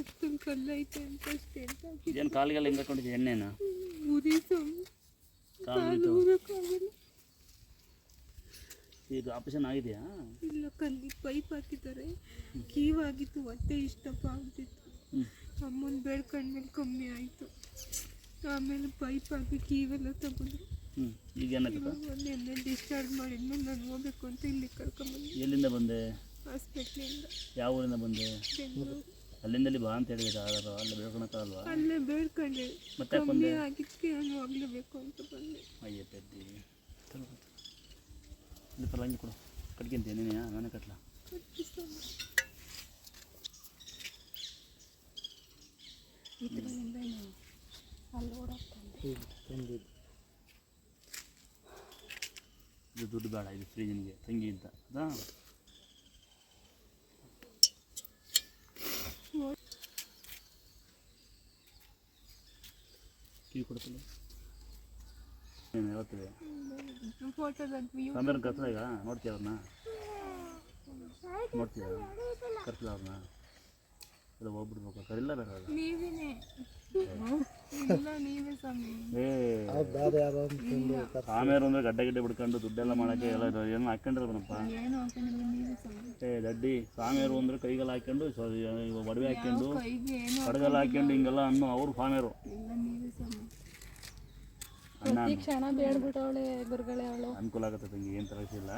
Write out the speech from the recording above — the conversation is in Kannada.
ಅಷ್ಟೊಂದು ಕಲ್ಲೈತೆ ಅಂತ ಅಷ್ಟೇ ಅಂತ ಏನು ಕಾಲಿಗೆಲ್ಲ ಹಿಂಗೆ ಹಾಕೊಂಡಿದ್ದೆ ಎಣ್ಣೆನ? ಉರಿ ಸ್ವಾಮಿ ಕಾಲು ಕಾಲು ಈಗ ಆಪರೇಷನ್ ಆಗಿದೆಯಾ? ಇಲ್ಲ ಕಲ್ಲಿ ಪೈಪ್ ಹಾಕಿದ್ದಾರೆ. ಕೀವಾಗಿತ್ತು ಹೊಟ್ಟೆ ಇಷ್ಟಪ್ಪ ಆಗ್ತಿತ್ತು. ಅಮ್ಮನ ಬೇಡ್ಕೊಂಡ್ಮೇಲೆ ಕಮ್ಮಿ ಆಯಿತು. ಆಮೇಲೆ ಪೈಪ್ ಹಾಕಿ ಕೀವೆಲ್ಲ ತಗೊಂಡು ಈಗ ಏನಾಯ್ತಕ್ಕ ನಿನ್ನೆ ಡಿಸ್ಚಾರ್ಜ್ ಮಾಡಿದ್ಮೇಲೆ ನಾನು ಹೋಗ್ಬೇಕು ಅಂತ ಇಲ್ಲಿ ಕರ್ಕೊಂಬಂದು ಎಲ್ಲಿಂದ ಬಂದೆ? ಹಾಸ್ಪಿಟ್ಲಿಂದ ಯಾವ ಊರಿಂದ ಬಂದೆ? ಅಲ್ಲಿಂದ ಅಲ್ಲಿಂದಲ್ಲಿ ಬಾ ಅಂತ ಹೇಳಿದ್ರೆ ಆಧಾರ ಅಲ್ಲೇ ಬೇಡ್ಕೊಳಕ್ಕಾಗಲ್ವಾ ಅಲ್ಲೇ ಬೇಡ್ಕೊಂಡೆ. ಮತ್ತೆ ಕಮ್ಮಿ ಬಂದೆ? ಆಗಿದ್ದಕ್ಕೆ ನಾನು ಹೋಗ್ಲೇಬೇಕು ಅಂತ ಬಂದೆ. ಅಯ್ಯ ಪೆದ್ದಿ. ಇಲ್ಲಿ ಕೊಡು. ಕಟ್ಕೊಂತೀನಿ ನೀನೇ ನಾನೇ ಕಟ್ಲ. ಇದು. ದುಡ್ಡು ಬೇಡ ಇದು ಫ್ರೀ ನಿನಗೆ. ತಂಗಿ ಅಂತ. ಅದಾ? ಕಿವಿ ಕೊಡ್ತಿಲ್ಲ ಏನು ಹೇಳ್ತೀವಿ ಫೋಟೋದಾಗ ವ್ಯೂ ಕಾಮೇರ ಕರ್ಸಲ ಈಗ? ನೋಡ್ತೀಯ ಅವ್ರನ್ನ ನೋಡ್ತೀಯ? ಕರ್ಸಲ ಅವ್ರನ್ನ ಅದು ಹೋಗ್ಬಿಡ್ಬೇಕು. ಕರಿಲ್ಲ ಇಲ್ಲ ಸ್ವಾಮಿ. ಏ. ಅಂದ್ರೆ ಗಡ್ಡೆ ಗಿಡ್ಡೆ ಬಿಡ್ಕೊಂಡು ದುಡ್ಡೆಲ್ಲ ಮಾಡಕ್ಕೆ ಎಲ್ಲ ಏನೋ ನೀವೇ ಸ್ವಾಮಿ. ಏ ದಡ್ಡಿ ಸಾಮೇರು ಅಂದ್ರೆ ಕೈಗೆಲ್ಲ ಹಾಕೊಂಡು ಒಡವೆ ಹಾಕೊಂಡು ಹಡಗಲ್ಲ ಹಾಕೊಂಡು ಕಡಗೆಲ್ಲ ಹಾಕ್ಕೊಂಡು ಹಿಂಗೆಲ್ಲ ಅನ್ನೋ ಅವ್ರು ಇಲ್ಲ ಸ್ವಾಮಿ ಅಣ್ಣ ಕ್ಷಣ ಬೇಡ್ಬಿಟ್ಟವಳೆ ಗುರುಗಳೇ ಅವಳು. ಅನುಕೂಲ ಆಗುತ್ತೆ ತಂಗಿ ಏನು ತರಸಿಲ್ಲ